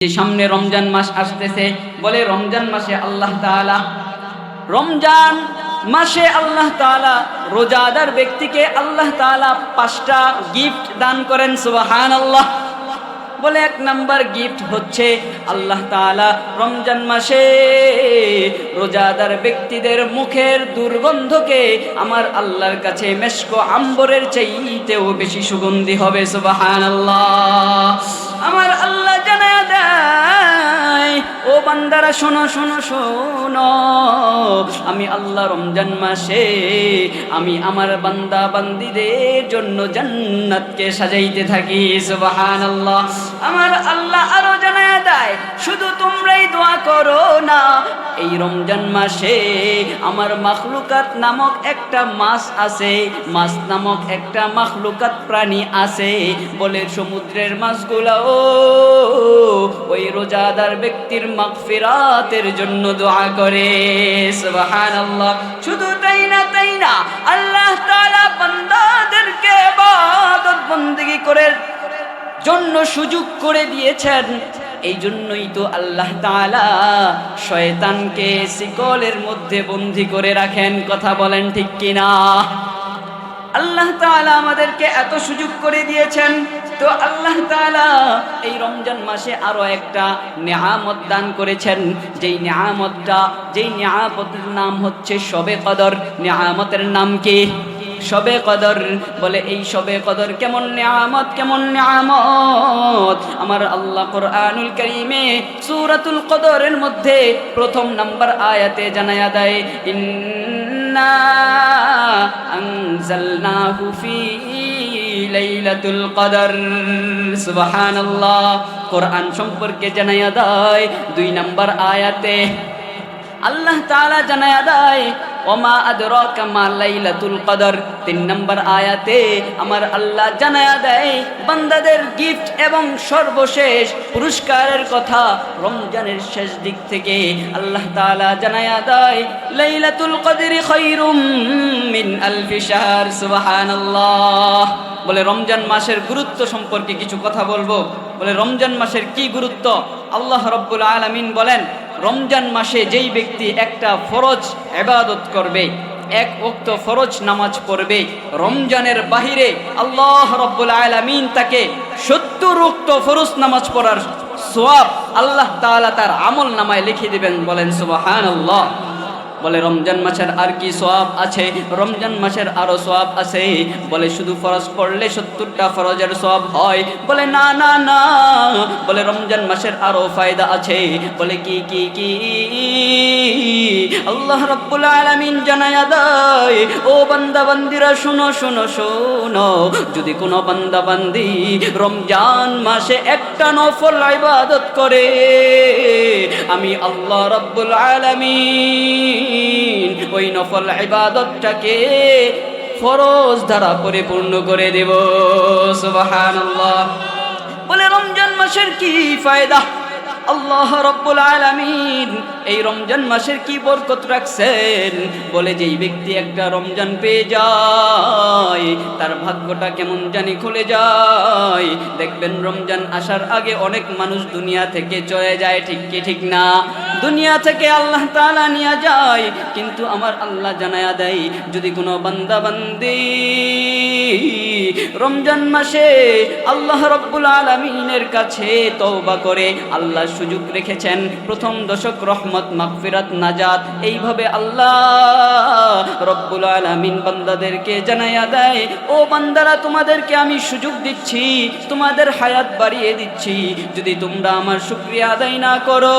যে সামনে রমজান মাস আসতেছে, বলে রমজান মাসে আল্লাহ তালা রমজান মাসে আল্লাহ তালা রোজাদার ব্যক্তিকে আল্লাহ তালা পাঁচটা গিফট দান করেন সুবাহান আল্লাহ বলে এক নাম্বার গিফট হচ্ছে আল্লাহ তাআলা রমজান মাসে রোজাদার ব্যক্তিদের মুখের দুর্গন্ধকে আমার আল্লাহর কাছে মেশকো আম্বরের চাইতেও বেশি সুগন্ধি হবে সুবাহান আমার আল্লাহ জানা দেয়, ও বান্দারা, শোনো শোনো শোনো, আমি আল্লাহ রমজান মাসে আমি আমার বান্দা বান্দিদের জন্য জান্নাতকে সাজাইতে থাকি সুবাহান আল্লাহ আমার আল্লাহ আরও জানায় দেয়, শুধু তোমরাই দোয়া করো না। এই রমজান মাসে আমার মাখলুকাত নামক একটা মাছ আছে মাছ নামক একটা মাখলুকাত প্রাণী আছে। বলে সমুদ্রের মাছগুলাও ওই রোজাদার ব্যক্তির মাগফিরাতের জন্য দোয়া করে। সুবহানাল্লাহ। শুধু তাই না তাই না, আল্লাহ তাআলা বান্দাদেরকে ইবাদত বندگی করে জন্য সুযোগ করে দিয়েছেন। এই জন্যই তো আল্লাহ শয়তানকে শিকলের মধ্যে বন্দি করে রাখেন। কথা বলেন ঠিক কিনা? আল্লাহ তাআলা আমাদেরকে এত সুযোগ করে দিয়েছেন। তো আল্লাহ তাআলা এই রমজান মাসে আরও একটা নিয়ামত দান করেছেন। যেই নেহামতটা যেই নিয়ামতের নাম হচ্ছে শবে কদর। নিয়ামতের নাম কি? শবে কদর, বলে এই সবে কদর কেমন নিয়ামত কেমন নিয়ামত? আমার আল্লাহ কোরআনুল করিমে সুরাতুল কদরের মধ্যে প্রথম নাম্বার আয়াতে জানায়া দেয়, ইন্না আনজালনাহু ফি লাইলাতুল কদর। সুবহানাল্লাহ। কোরআন সম্পর্কে জানায়া দেয়, দুই নাম্বার আয়াতে আল্লাহ তাআলা জানায়া দেয় ওমা লাইলাতুল তিন নম্বর আয়াতে আমার আল্লাহ গিফট এবং সর্বশেষ পুরস্কারের কথা রমজানের শেষ দিক থেকে আল্লাহ লাইলাতুল মিন আলফি বলে রমজান মাসের গুরুত্ব সম্পর্কে কিছু কথা বলব। বলে রমজান মাসের কি গুরুত্ব? আল্লাহ রব্বুল আলামিন বলেন রমজান মাসে যেই ব্যক্তি একটা ফরজ এবাদত করবে, এক উক্ত ফরজ নামাজ পড়বে, রমজানের বাহিরে আল্লাহ রব্বুল আলমিন তাকে সত্তর উক্ত ফরজ নামাজ পড়ার সোয়াব আল্লাহ তালা তার আমল নামায় লিখে দিবেন বলেন সুবহানাল্লাহ। বলে, রমজান মাসের আর কি সোয়াব আছে? রমজান মাসের আরও সোয়াব আছে? বলে, শুধু ফরজ পড়লে সত্তরটা ফরজের সোয়াব হয়। বলে, না না না। বলে, রমজান মাসের আরও ফায়দা আছে। বলে, কি কি কি? আল্লাহ রাব্বুল আলামিন জানায়া দেয়, ও বান্দা বান্দিরা শুনো শুনো শুনো। যদি কোনো বান্দা বান্দি রমজান মাসে একটা নফল ইবাদত করে, আমি আল্লাহ রাব্বুল আলামিন ওই নফল ইবাদতটাকে ফরজ দ্বারা পরিপূর্ণ করে দেব। সুবহানাল্লাহ। বলে রমজান মাসের কি ফায়দা? আল্লাহ রব্বুল আলামিন এই রমজান মাসের কি বরকত রাখছেন? বলে যেই ব্যক্তি একটা রমজান পেয়ে যায়, তার ভাগ্যটা কেমন জানি খুলে যায়। দেখবেন রমজান আসার আগে অনেক মানুষ দুনিয়া থেকে চলে যায়, ঠিক কি, ঠিক না? দুনিয়া থেকে আল্লাহ তালা নিয়ে যায়, কিন্তু আমার আল্লাহ জানায়া দেয়, যদি কোনো বান্দা বান্দি রমজান মাসে আল্লাহ রব্বুল আলমিনের কাছে তওবা করে, আল্লাহ সুযোগ রেখেছেন, প্রথম দশক রহমত, মাগফিরাত, নাজাত, এইভাবে আল্লাহ রব্বুল আলামিন বান্দাদেরকে জানাইয়া দেয়, ও বান্দারা, তোমাদেরকে আমি সুযোগ দিচ্ছি, তোমাদের হায়াত বাড়িয়ে দিচ্ছি। যদি তোমরা আমার শুকরিয়া আদায় না করো,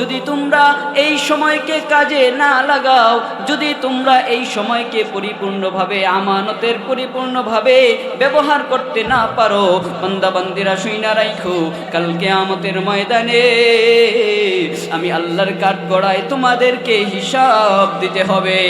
যদি তোমরা এই সময়কে কাজে না লাগাও, যদি তোমরা এই সময়কে পরিপূর্ণভাবে, আমানতের পরিপূর্ণভাবে ব্যবহার করতে না পারো, বান্দা, বান্দিরা, শুইনা রাইখো কালকে আমাদের ময়দানে আমি আল্লাহর কাঠ গড়ায় তোমাদেরকে হিসাব দিতে হবে।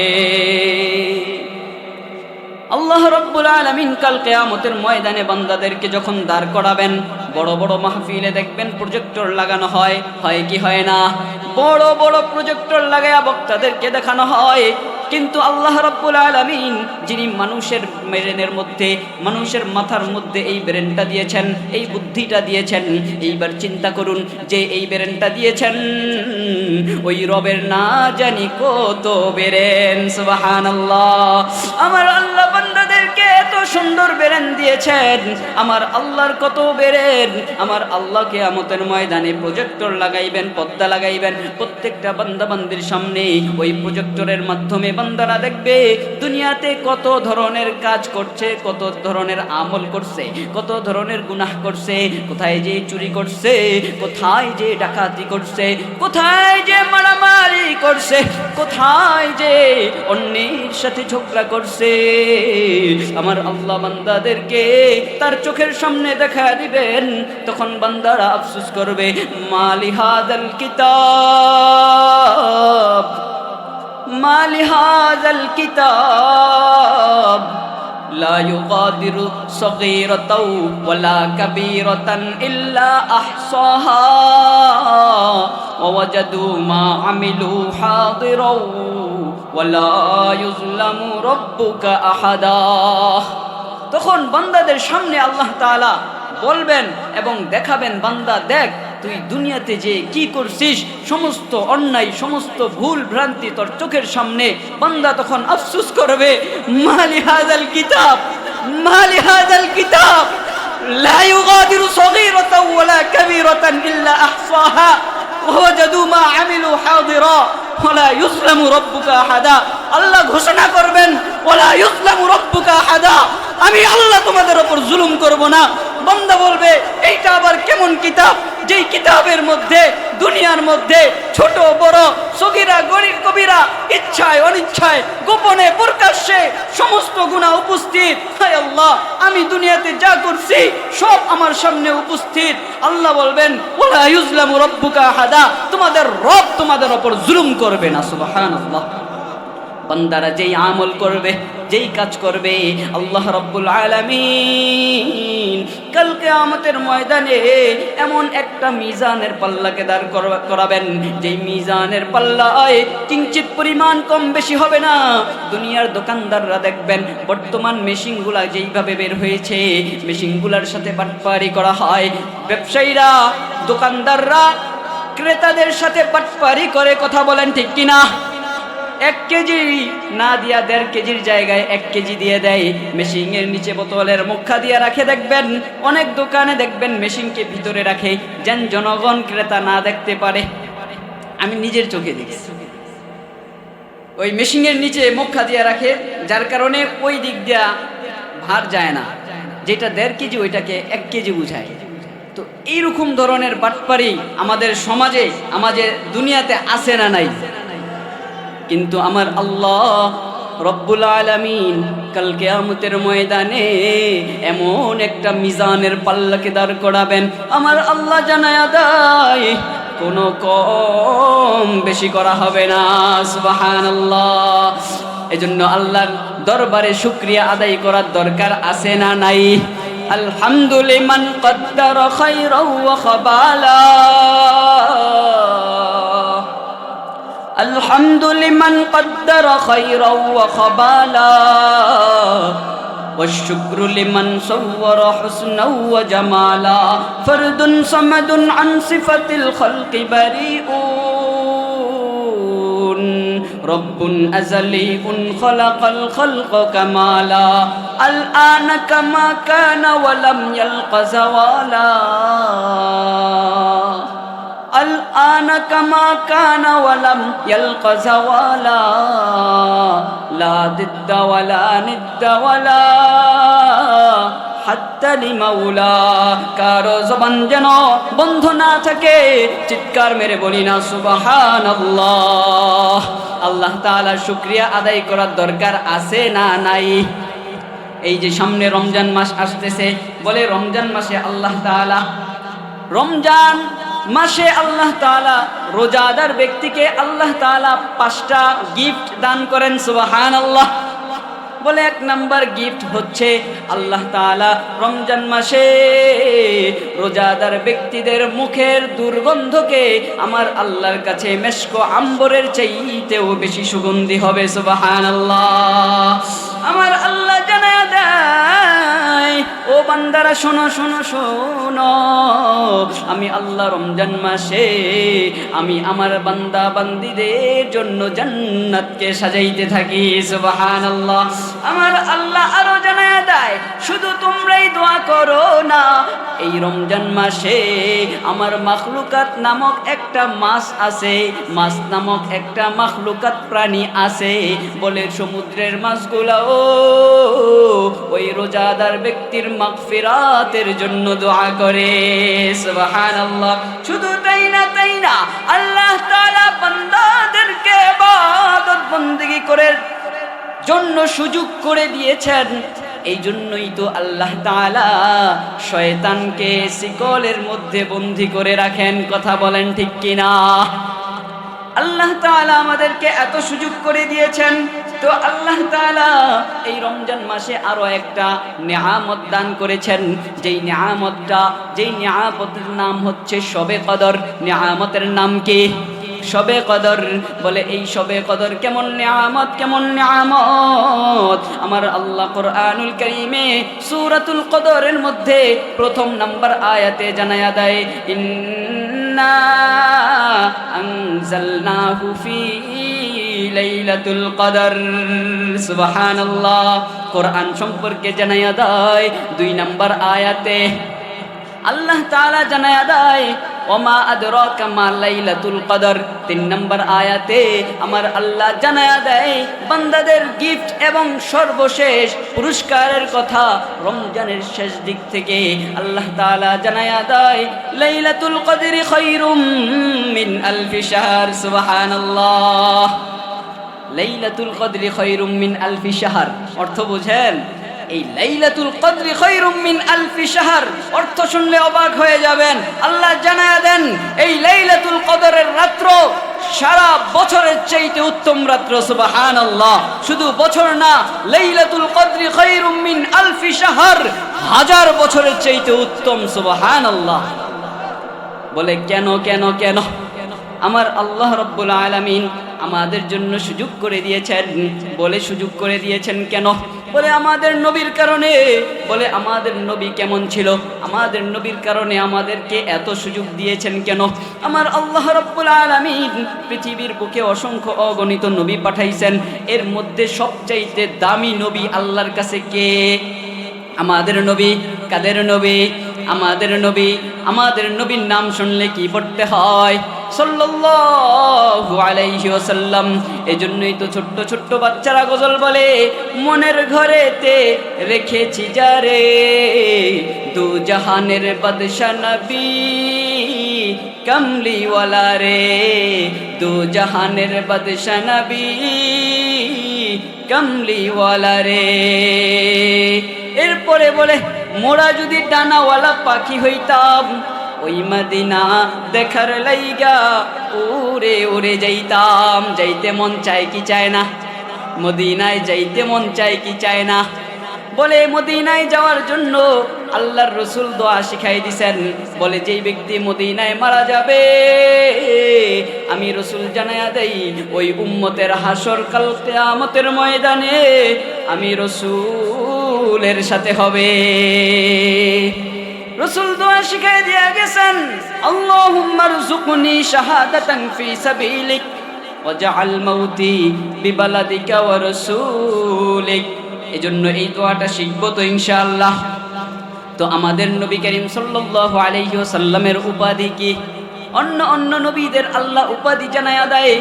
আল্লাহ রব্বুল আলমিন কাল কেয়ামতের ময়দানে বান্দাদেরকে যখন দাঁড় করাবেন, বড় বড় মাহফিলে দেখবেন প্রজেক্টর লাগানো হয়। হয় কি হয় না? বড় বড় প্রজেক্টর লাগায়া বক্তাদেরকে দেখানো হয়। কিন্তু আল্লাহ রাব্বুল আলামিন, যিনি মানুষের ব্রেনের মধ্যে, মানুষের মাথার মধ্যে এই ব্রেনটা দিয়েছেন, এই বুদ্ধিটা দিয়েছেন, এইবার চিন্তা করুন যে এই ব্রেনটা দিয়েছেন, ওই রবের না জানি কত বেরেন, সুবহানাল্লাহ। আমার আল্লাহ বান্দাদেরকে এত সুন্দর বেরেন দিয়েছেন, আমার আল্লাহর কত বেরেন, আমার আল্লাহকে আমতের ময়দানে প্রজেক্টর লাগাইবেন পর্দা লাগাইবেন, প্রত্যেকটা বান্দা বান্দির সামনে ওই প্রজেক্টরের মাধ্যমে বান্দারা দেখবে, দুনিয়াতে কত ধরনের কাজ করছে, কত ধরনের আমল করছে, কত ধরনের গুনাহ করছে, কোথায় যে চুরি করছে, কোথায় যে ডাকাতি করছে, কোথায় যে মারামারি করছে, কোথায় যে অন্যের সাথে ঝগড়া করছে। আমার আল্লাহ বান্দাদেরকে তার চোখের সামনে দেখা দিবেন, তখন বান্দারা আফসোস করবে মালিহাদাল কিতাব। মালিহাদাল কিতাব لا يغادر صغيرة ولا كبيرة إلا أحصاها ووجدوا ما عملوا حاضرا ولا يظلم ربك أحدا তখন বান্দাদের সামনে আল্লাহ তাআলা বলবেন এবং দেখাবেন বান্দা দেখ তুই দুনিয়াতে যে কি করছিস সমস্ত অন্যায় সমস্ত ভুল ভ্রান্তি তোর চোখের সামনে বান্দা তখন আফসুস করবে মালি হাজাল কিতাব মালি হাজাল কিতাব لا يغادر صغيرة ولا كبيرة إلا أحصاها ووجدوا ما عملوا حاضرا ولا يظلم ربك أحدا আল্লাহ ঘোষণা করবেন ওলা ইসলামু রব্বুকা আহাদা আমি আল্লাহ তোমাদের উপর জুলুম করব না বান্দা বলবে, এইটা আবার কেমন কিতাব? যেই কিতাবের মধ্যে, দুনিয়ার মধ্যে ছোট, বড়, সগিরা, গরিব, কবিরা, ইচ্ছায়, অনিচ্ছায়, গোপনে, প্রকাশ্যে সমস্ত গুণা উপস্থিত। হায় আল্লাহ, আমি দুনিয়াতে যা করছি, সব আমার সামনে উপস্থিত। আল্লাহ বলবেন ওলা ইউজলামু রব্বুকা হাদা তোমাদের রব তোমাদের উপর জুলুম করবে না, সুবহানাল্লাহ। বান্দারা যেই আমল করবে, যেই কাজ করবে, আল্লাহ রব্বুল আলামিন কালকে আমাদের ময়দানে এমন একটা মিজানের পাল্লাকে দাঁড় করা- করাবেন। যেই মিজানের পাল্লায় কিঞ্চিত পরিমাণ কম বেশি হবে না। দুনিয়ার দোকানদাররা দেখবেন, বর্তমান মেশিনগুলা যেইভাবে বের হয়েছে, মেশিনগুলার সাথে বাটপারি করা হয়। ব্যবসায়ীরা, দোকানদাররা, ক্রেতাদের সাথে বাটপারি করে কথা বলেন ঠিক কিনা? এক কেজি না দিয়া দেড় কেজির জায়গায় এক কেজি দিয়ে দেয়। মেশিনের নিচে বোতলের মুখা দিয়ে রাখে দেখবেন, অনেক দোকানে দেখবেন মেশিনকে ভিতরে রাখে, যেন জনগণ ক্রেতা না দেখতে পারে। আমি নিজের চোখে দেখছি। ওই মেশিনের নিচে মুখা দিয়ে রাখে, যার কারণে ওই দিক দিয়া ভার যায় না। যেটা দেড় কেজি, ওইটাকে এক কেজি বুঝায়। তো এইরকম ধরনের বাটপারি আমাদের সমাজে, আমাদের দুনিয়াতে আসে না নাই? কিন্তু আমার আল্লাহ রব্বুল আলামিন কাল কেয়ামতের ময়দানে এমন একটা মিজানের পাল্লাকে দাঁড় করাবেন। আমার আল্লাহ জানায়া দেয়, কোনো কম বেশি করা হবে না, সুবহানাল্লাহ। এজন্য আল্লাহর দরবারে শুক্রিয়া আদায় করার দরকার আছে না নাই? আলহামদুলিমান কদ্দার খাইরাও ওয়া খাবালা। الحمد لمن قدر خيرا وخبالا والشكر لمن صور حسنا وجمالا فرد صمد عن صفة الخلق بريء رب أزلي خلق الخلق كمالا الآن كما كان ولم يلق زوالا الآن كما كان ولم يلق زوالا لا ضد ولا ند ولا হাত্তালি মাওলা কারো জবান যেন বন্ধ না থাকে চিৎকার মেরে বলি না সুবাহান আল্লাহ আল্লাহ তাআলার শুক্রিয়া আদায় করার দরকার আছে না নাই এই যে সামনে রমজান মাস আসতেছে বলে রমজান মাসে আল্লাহ তাআলা রমজান মাসে আল্লাহ তালা রোজাদার ব্যক্তিকে আল্লাহ তালা পাঁচটা গিফট দান করেন সুবাহান আল্লাহ বলে এক নাম্বার গিফট হচ্ছে আল্লাহ তাআলা রমজান মাসে রোজাদার ব্যক্তিদের মুখের দুর্গন্ধকে আমার আল্লাহর কাছে মেশকো আম্বরের চাইতেও বেশি সুগন্ধি হবে, সুবহানাল্লাহ। আমার আল্লাহ জানায় দেয়, ও বান্দারা, শোনো শোনো শোনো, আমি আল্লাহ রমজান মাসে আমি আমার বান্দা বান্দিদের জন্য জান্নাতকে সাজাইতে থাকি, সুবহানাল্লাহ। আমার আল্লাহ আরও জানায় দেয়, শুধু তোমরাই দোয়া করো না। এই রমজান মাসে আমার মাখলুকাত নামক একটা মাছ আছে মাছ নামক একটা মাখলুকাত প্রাণী আছে। বলে সমুদ্রের মাছগুলা, ও, ওই রোজাদার ব্যক্তির মাগফিরাতের জন্য দোয়া করে। সুবহানাল্লাহ। শুধু তাই না তাই না, আল্লাহ তাআলা জন্য সুযোগ করে দিয়েছেন। এই জন্যই তো আল্লাহ শয়তানকে শিকলের মধ্যে বন্দি করে রাখেন। কথা বলেন ঠিক কিনা? আল্লাহ তাআলা আমাদেরকে এত সুযোগ করে দিয়েছেন। তো আল্লাহ তাআলা এই রমজান মাসে আরও একটা নিয়ামত দান করেছেন। যেই নেহামতটা যেই নিয়ামতের নাম হচ্ছে শবে কদর। নিয়ামতের নাম কি? শবে কদর, বলে এই সবে কদর কেমন নিয়ামত কেমন নিয়ামত? আমার আল্লাহ কোরআনুল করিমে সূরাতুল কদরের মধ্যে প্রথম নাম্বার আয়াতে জানায়া দেয়, ইন্না আনজালনাহু ফি লাইলাতুল কদর। সুবহানাল্লাহ। কোরআন সম্পর্কে জানায়া দেয়, দুই নাম্বার আয়াতে আল্লাহ তাআলা জানায়া দেয় ওমা আদরাকা মা লাইলাতুল কদর। তিন নম্বর আয়াতে আমার আল্লাহ জানায়া দেয় বান্দাদের গিফট এবং সর্বশেষ পুরস্কারের কথা রমজানের শেষ দিক থেকে। আল্লাহ তাআলা জানায়া দেয় লাইলাতুল কদরি খায়রুম মিন আলফি শাহর। সুবহানাল্লাহ। লাইলাতুল কদরি খায়রুম মিন আলফি শাহর। অর্থ বুঝেন এই লাইলাতুল কদরি খায়রুম মিন আলফি শাহর। অর্থ শুনলে অবাক হয়ে যাবেন। আল্লাহ জানায়া দেন, এই লাইলাতুল কদরের রাত্র সারা বছরের চাইতে উত্তম রাত্র, সুবহানাল্লাহ। শুধু বছর না, লাইলাতুল কদরি খায়রুম মিন আলফি শাহর হাজার বছরের চাইতে উত্তম, সুবহানাল্লাহ। বলে, কেন কেন কেন? আমার আল্লাহ রব্বুল আলামিন আমাদের জন্য সুযোগ করে দিয়েছেন। বলে সুযোগ করে দিয়েছেন কেন? বলে, আমাদের নবীর কারণে। বলে, আমাদের নবী কেমন ছিল? আমাদের নবীর কারণে আমাদেরকে এত সুযোগ দিয়েছেন কেন? আমার আল্লাহ রব্বুল আলমিন পৃথিবীর বুকে অসংখ্য অগণিত নবী পাঠাইছেন। এর মধ্যে সবচাইতে দামি নবী আল্লাহর কাছে কে? আমাদের নবী, কাদের নবী? আমাদের নবী, আমাদের নবীর নাম শুনলে কি পড়তে হয়? আলাইহি ওয়াসাল্লাম, এজন্যই তো ছোট্ট ছোট্ট বাচ্চারা গজল বলে, মনের ঘরেতে রেখেছি যারে দু জাহানের বাদশা নবী কমলিওয়ালা রে। দু জাহানের বাদশা নবী কমলিওয়ালা রে। এরপরে বলে মোরা যদি ডানাওয়ালা পাখি হইতাম, ওই মদিনা দেখার লাইগা উড়ে উড়ে যাইতাম। যাইতে মন চায় কি চায় না? মদিনায় যাইতে মন চায় কি চায় না? বলে, মদিনায় যাওয়ার জন্য আল্লাহর রসুল দোয়া শিখাই দিছেন। বলে, যেই ব্যক্তি মদিনায় মারা যাবে, আমি রসুল জানায়া দেই, ওই উম্মতের হাসর কাল কেয়ামতের ময়দানে আমি রসুলের সাথে হবে। রসুল দোয়া শিখাই দিয়া গেছেন, আল্লাহুম্মা রযুকনি শাহাদাতান ফি সাবিলিক ওয়াজআল মাউতি বিবালাদিকা ওয়া রাসূলিক। এজন্য এই দোয়াটা শিখব তো ইনশাআল্লাহ। তো আমাদের নবী করিম সাল্লাল্লাহু আলাইহি ওয়াসাল্লামের উপাধি কি? অন্য অন্য নবীদের আল্লাহ উপাধি জানায়া দেয়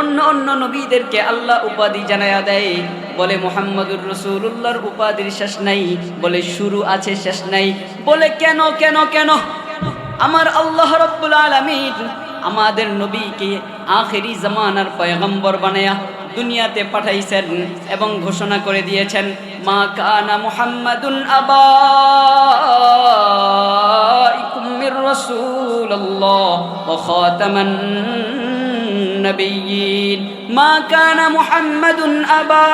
অন্য অন্য নবীদেরকে আল্লাহ উপাধি জানায়া দেয়। বলে মোহাম্মদুর রসুল্লাহর উপাধির শেষ নাই, বলে শুরু আছে শেষ নাই। বলে কেন কেন কেন? আমার আল্লাহ রব্বুল আলামিন আমাদের নবীকে আখেরি জামানার পয়গম্বর বানায়া দুনিয়াতে পাঠাইছেন এবং ঘোষণা করে দিয়েছেন, মা কানা মুহাম্মাদুন আবা মির রাসূলুল্লাহ ওয়া খাতামান النبيين ما كان محمد أبا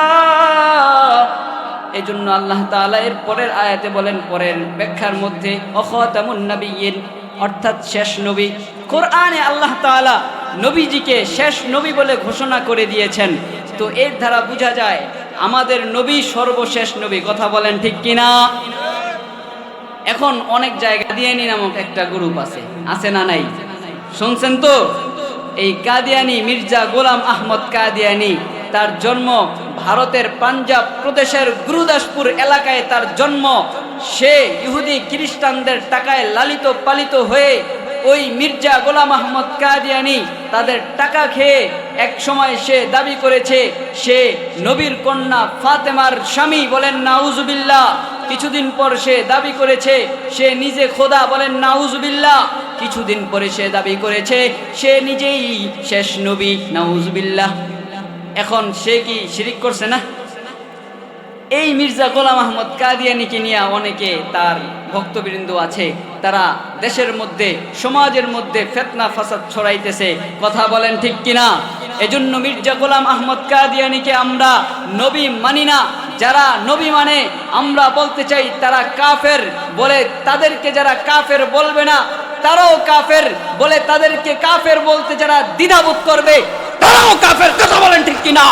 এই জন্য আল্লাহ তাআলা এর পরের আয়াতে বলেন পরের ব্যাখ্যার মধ্যে অখতামুন নবিয়িন অর্থাৎ শেষ নবী কোরআনে আল্লাহ তাআলা নবীজিকে শেষ নবী বলে ঘোষণা করে দিয়েছেন তো এর দ্বারা বোঝা যায় আমাদের নবী সর্বশেষ নবী কথা বলেন ঠিক কিনা এখন অনেক জায়গা দিয়ানি নামক একটা গ্রুপ আছে আছে না নাই শুনছেন তো এই কাদিয়ানি মির্জা গোলাম আহমদ কাদিয়ানি, তার জন্ম ভারতের পাঞ্জাব প্রদেশের গুরুদাসপুর এলাকায় তার জন্ম। সে ইহুদি খ্রিস্টানদের টাকায় লালিত পালিত হয়ে ওই মির্জা গোলাম আহমদ কাদিয়ানি তাদের টাকা খেয়ে এক সময় সে দাবি করেছে, সে নবীর কন্যা ফাতেমার স্বামী বলেন, নাউজুবিল্লাহ। কিছুদিন পর সে দাবি করেছে, সে নিজে খোদা বলেন, নাউজুবিল্লাহ। কিছুদিন পরে সে দাবি করেছে, সে নিজেই শেষ নবী, নাউজুবিল্লাহ। এখন সে কি শিরিক করছে না? এই মির্জা গোলাম আহমদ কাদিয়ানিকে নিয়ে অনেকে তার ভক্তবৃন্দ আছে, তারা দেশের মধ্যে, সমাজের মধ্যে ফেতনা, ফাসাদ ছড়াইতেছে। কথা বলেন ঠিক কিনা? এজন্য মির্জা গোলাম আহমদ কাদিয়ানিকে আমরা নবী মানি না। যারা নবী মানে আমরা বলতে চাই তারা কাফের বলে, তাদেরকে যারা কাফের বলবে না তারাও কাফের বলে তাদেরকে কাফের বলতে যারা দ্বিধাবোধ করবে, তারাও কাফের কথা বলেন ঠিক কিনা?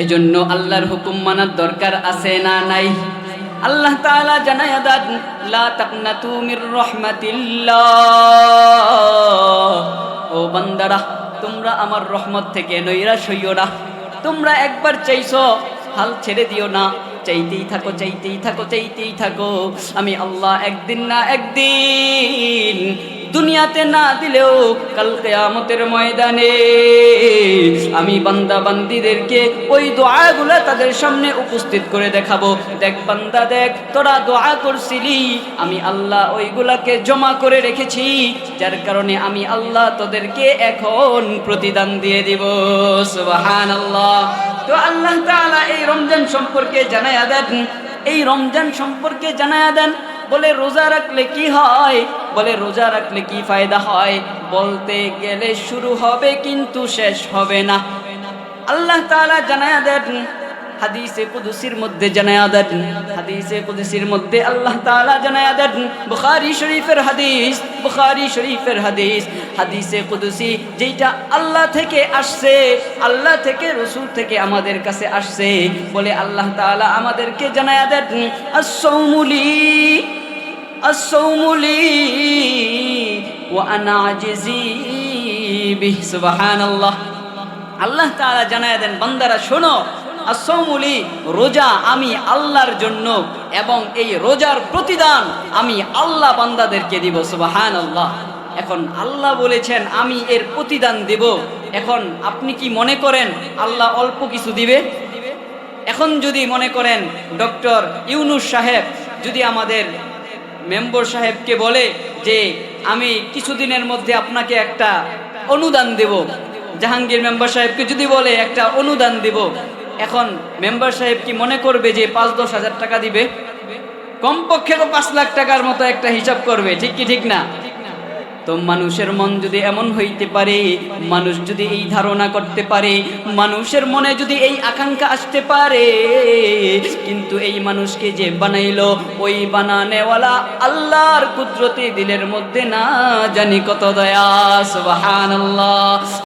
এই জন্য আল্লাহর হুকুম মানার দরকার আছে না নাই? আল্লাহ তাআলা জানায়া দেন লা তাকনাতু মির রাহমাতিল্লাহ। ও বান্দারা, তোমরা আমার রহমত থেকে নৈরাশ হইও না। তোমরা একবার চাইছো, হাল ছেড়ে দিও না। চাইতেই থাকো চাইতেই থাকো চাইতেই থাকো। আমি আল্লাহ একদিন না একদিন দুনিয়াতে না দিলেও কাল কেয়ামতের ময়দানে আমি বান্দা বান্দিদেরকে ওই দোয়াগুলো তাদের সামনে উপস্থিত করে দেখাবো। দেখ বান্দা, দেখ, তোরা দোয়া করছিলি, আমি আল্লাহ ওইগুলাকে জমা করে রেখেছি, যার কারণে আমি আল্লাহ তোদেরকে এখন প্রতিদান দিয়ে দিব। সুবাহান আল্লাহ তো আল্লাহ তাআলা এই রমজান সম্পর্কে জানায়া দেন। এই রমজান সম্পর্কে জানায়া দেন, বলে রোজা রাখলে কি হয়? বলে, রোজা রাখলে কি ফায়দা হয়? বলতে গেলে, শুরু হবে কিন্তু শেষ হবে না। আল্লাহ তাআলা জানায়া দেন, হাদিসে কুদুসির মধ্যে জানায়া দেন, হাদিসে কুদুসির মধ্যে আল্লাহ তাআলা জানায়া দেন, বুখারী শরীফের হাদিস, বুখারী শরীফের হাদিস, হাদিসে কুদুসি যেটা আল্লাহ থেকে আসছে, আল্লাহ থেকে রসূল থেকে আমাদের কাছে আসছে, বলে আল্লাহ তাআলা আমাদেরকে জানায়া দেন as-sawmuli الصوم لي وأنا عجزي به سبحان الله আল্লাহ তাআলা জানায় দেন বান্দারা শোনো আসৌমুলি রোজা আমি আল্লাহর জন্য এবং এই রোজার প্রতিদান আমি আল্লাহ বান্দাদেরকে দিব সুবাহান আল্লাহ এখন আল্লাহ বলেছেন আমি এর প্রতিদান দেব এখন আপনি কি মনে করেন আল্লাহ অল্প কিছু দিবে এখন যদি মনে করেন ডক্টর ইউনুস সাহেব যদি আমাদের মেম্বর সাহেবকে বলে যে, আমি কিছুদিনের মধ্যে আপনাকে একটা অনুদান দেব। জাহাঙ্গীর মেম্বার সাহেবকে যদি বলে, একটা অনুদান দেব। এখন মেম্বার সাহেব কি মনে করবে যে, পাঁচ দশ হাজার টাকা দিবে? কমপক্ষে তো পাঁচ লাখ টাকার মতো একটা হিসাব করবে, ঠিক কি ঠিক না? তো মানুষের মন যদি এমন হইতে পারে, মানুষ যদি এই ধারণা করতে পারে, মানুষের মনে যদি এই আকাঙ্ক্ষা আসতে পারে, কিন্তু এই মানুষকে যে বানাইল, ওই বানানেওয়ালা আল্লাহর কুদরতি দিলের মধ্যে না জানি কত দয়া, সুবহানাল্লাহ।